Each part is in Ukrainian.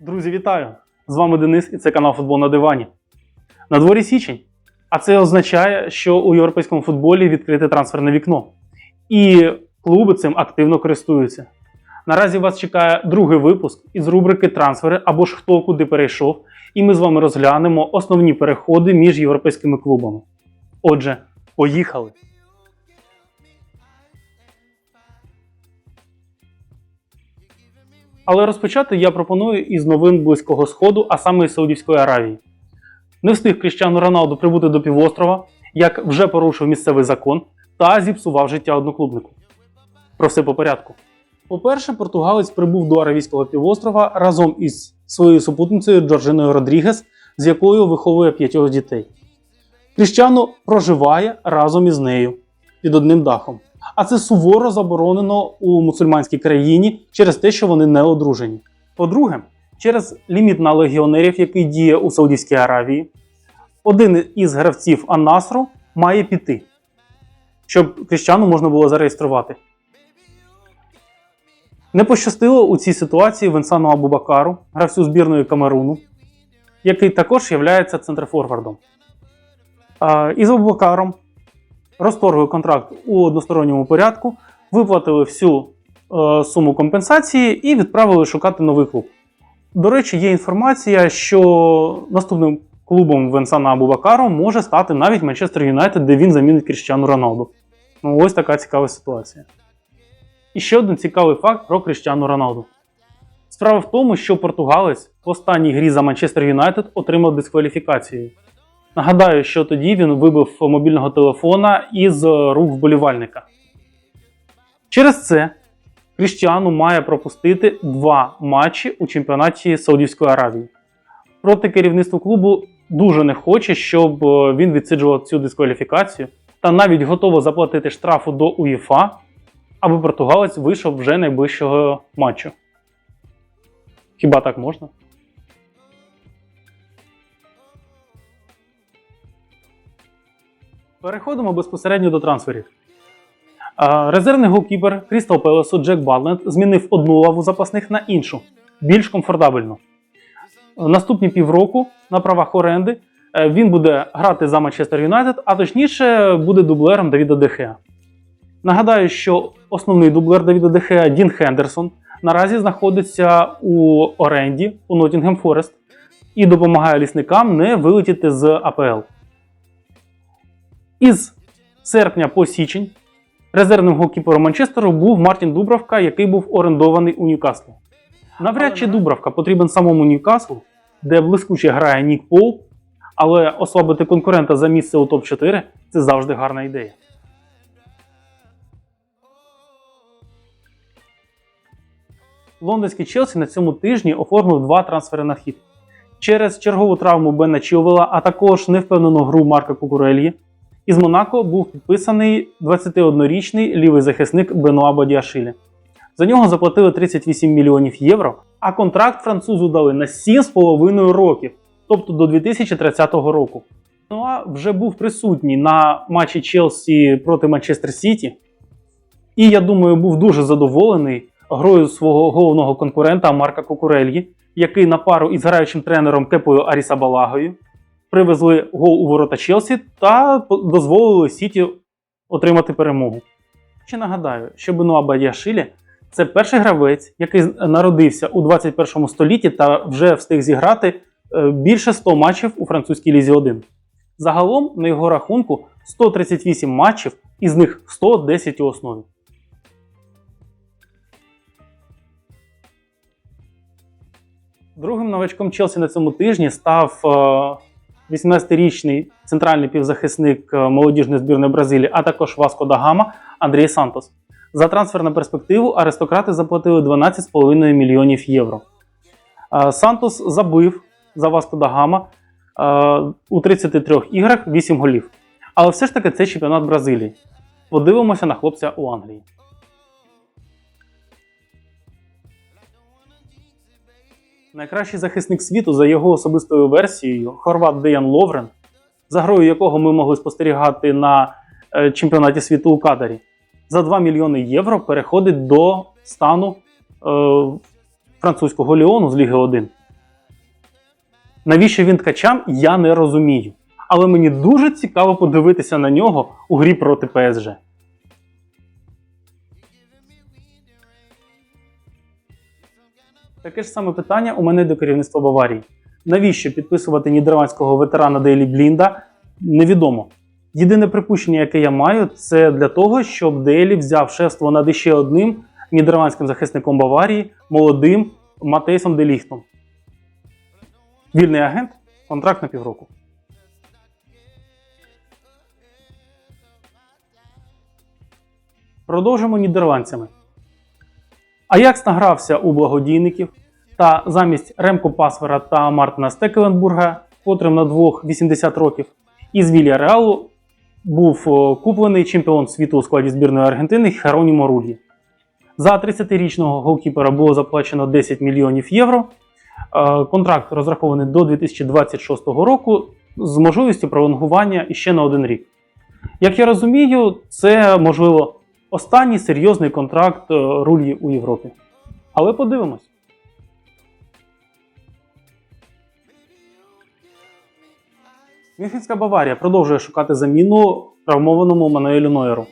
Друзі, вітаю! З вами Денис і це канал Футбол на дивані. На дворі січень. А це означає, що у європейському футболі відкрите трансферне вікно. І клуби цим активно користуються. Наразі вас чекає другий випуск із рубрики Трансфери або ж хто куди перейшов. І ми з вами розглянемо основні переходи між європейськими клубами. Отже, поїхали! Але розпочати я пропоную із новин Близького Сходу, а саме із Саудівської Аравії. Не встиг Кріштіану Роналду прибути до півострова, як вже порушив місцевий закон та зіпсував життя одноклубнику. Про все по порядку. По-перше, португалець прибув до Аравійського півострова разом із своєю супутницею Джорджиною Родрігес, з якою виховує п'ятьох дітей. Кріштіану проживає разом із нею під одним дахом. А це суворо заборонено у мусульманській країні через те, що вони не одружені. По-друге, через ліміт на легіонерів, який діє у Саудівській Аравії, один із гравців Анасру має піти, щоб кріщану можна було зареєструвати. Не пощастило у цій ситуації Венсану Абубакару, гравцю збірної Камеруну, який також є центрфорвардом. Із Абубакаром розторгли контракт у односторонньому порядку, виплатили всю е, суму компенсації і відправили шукати новий клуб. До речі, є інформація, що наступним клубом Венсана Абубакару може стати навіть Манчестер Юнайтед, де він замінить Кріщану Роналду. Ну, ось така цікава ситуація. І ще один цікавий факт про Кріщану Роналду. Справа в тому, що португалець в останній грі за Манчестер Юнайтед отримав дискваліфікацію. Нагадаю, що тоді він вибив мобільного телефона із рук вболівальника. Через це Кріштіану має пропустити два матчі у чемпіонаті Саудівської Аравії. Проте керівництво клубу дуже не хоче, щоб е, він відсиджував цю дискваліфікацію та навіть готово заплатити штрафу до УЄФА, аби португалець вийшов вже найближчого матчу. Хіба так можна? Переходимо безпосередньо до трансферів. Резервний голкіпер Крістал Пелесу Джек Барнет змінив одну лаву запасних на іншу, більш комфортабельно. Наступні півроку на правах оренди е, він буде грати за Манчестер Юнайтед, а точніше буде дублером Давіда Дехеа. Нагадаю, що основний дублер Давіда Дехеа Дін Хендерсон наразі знаходиться у оренді у Ноттінгем Форест і допомагає лісникам не вилетіти з АПЛ. Із серпня по січень резервним голкіпером Манчестеру був Мартін Дубравка, який був орендований у Ньюкаслі. Навряд чи Дубравка потрібен самому Ньюкаслу, де блискуче грає Нік Пол, але ослабити конкурента за місце у топ-4 це завжди гарна ідея. Лондонський Челсі на цьому тижні оформив два трансфери на хід. Через чергову травму Бена Чілвела, а також невпевнену гру Марка Кукурельї, із Монако був підписаний 21-річний лівий захисник Бенуа Бадіашилі. За нього заплатили 38 мільйонів євро, а контракт французу дали на 7,5 років, тобто до 2030 року. Бенуа вже був присутній на матчі Челсі проти Манчестер Сіті, і я думаю, був дуже задоволений грою свого головного конкурента Марка Кукурельї, який на пару із граючим тренером Кепою Арісабалагою привезли гол у ворота Челсі та дозволили Сіті отримати перемогу. Ще нагадаю, що Бенуа Бадіашилі це перший гравець, який народився у 21 столітті та вже встиг зіграти е, більше 100 матчів у французькій лізі 1. Загалом, на його рахунку, 138 матчів, із них 110 у основі. Другим новачком Челсі на цьому тижні став е, 18-річний центральний півзахисник е, молодіжної збірної Бразилії, а також Васко да Гама Андрій Сантос. За трансфер на перспективу аристократи заплатили 12,5 мільйонів євро. Е, Сантос забив за Васко да Гама е, у 33 іграх 8 голів. Але все ж таки це чемпіонат Бразилії. Подивимося на хлопця у Англії. Найкращий захисник світу за його особистою версією хорват Деян Ловрен, за грою якого ми могли спостерігати на е, чемпіонаті світу у Катарі, за 2 мільйони євро переходить до стану е, французького Ліону з Ліги 1. Навіщо він ткачам, я не розумію. Але мені дуже цікаво подивитися на нього у грі проти ПСЖ. Таке ж саме питання у мене до керівництва Баварії. Навіщо підписувати нідерландського ветерана Дейлі Блінда? Невідомо. Єдине припущення, яке я маю, це для того, щоб Дейлі взяв шефство над іще одним нідерландським захисником Баварії, молодим Матейсом Деліхтом. Вільний агент, контракт на півроку. Продовжимо нідерландцями. Аякс награвся у благодійників та замість Ремко Пасвера та Мартина Стекеленбурга, котрим на двох 80 років, із Вілія Реалу був куплений чемпіон світу у складі збірної Аргентини Херонімо Рульї. За 30-річного голкіпера було заплачено 10 мільйонів євро. Е, Контракт розрахований до 2026 року з можливістю пролонгування іще на один рік. Як я розумію, це можливо останній серйозний контракт е, Рульї у Європі. Але подивимось. Мюнхенська Баварія продовжує шукати заміну травмованому Мануелю Нойеру.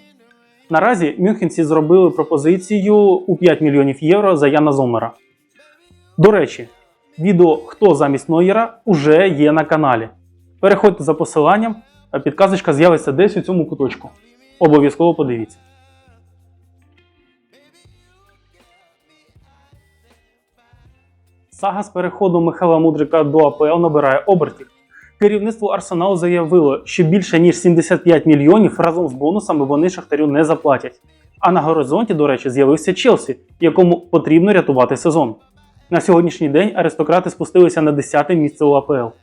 Наразі мюнхенці зробили пропозицію у 5 мільйонів євро за Яна Зомера. До речі, відео Хто замість Нойера уже є на каналі. Переходьте за посиланням, підказочка з'явиться десь у цьому куточку. Обов'язково подивіться. Сага з переходу Михайла Мудрика до АПЛ набирає обертів. Керівництво Арсеналу заявило, що більше ніж 75 мільйонів разом з бонусами вони Шахтарю не заплатять. А на горизонті, до речі, з'явився Челсі, якому потрібно рятувати сезон. На сьогоднішній день аристократи спустилися на 10 місце у АПЛ.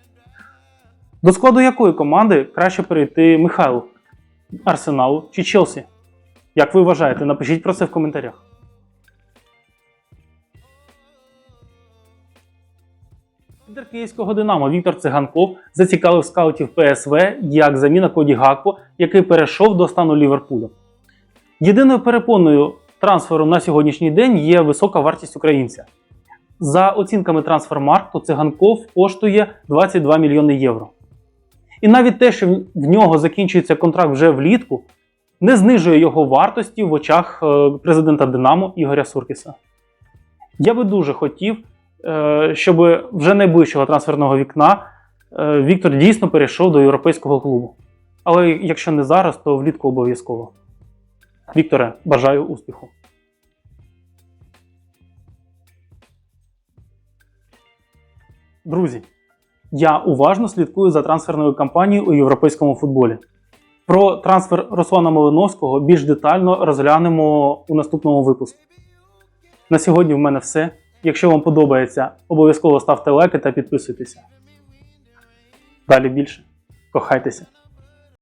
До складу якої команди краще перейти Михайлу? Арсеналу чи Челсі? Як ви вважаєте, напишіть про це в коментарях. Лідер київського Динамо Віктор Циганков зацікавив скаутів ПСВ як заміна Коді Гакпо, який перейшов до стану Ліверпуля. Єдиною перепоною трансферу на сьогоднішній день є висока вартість українця. За оцінками трансфермаркту, Циганков коштує 22 мільйони євро. І навіть те, що в нього закінчується контракт вже влітку, не знижує його вартості в очах е, президента Динамо Ігоря Суркіса. Я би дуже хотів, щоб вже найближчого трансферного вікна е, Віктор дійсно перейшов до європейського клубу. Але якщо не зараз, то влітку обов'язково. Вікторе, бажаю успіху. Друзі, я уважно слідкую за трансферною кампанією у європейському футболі. Про трансфер Руслана Малиновського більш детально розглянемо у наступному випуску. На сьогодні в мене все. Якщо вам подобається, обов'язково ставте лайки та підписуйтеся. Далі більше. Кохайтеся!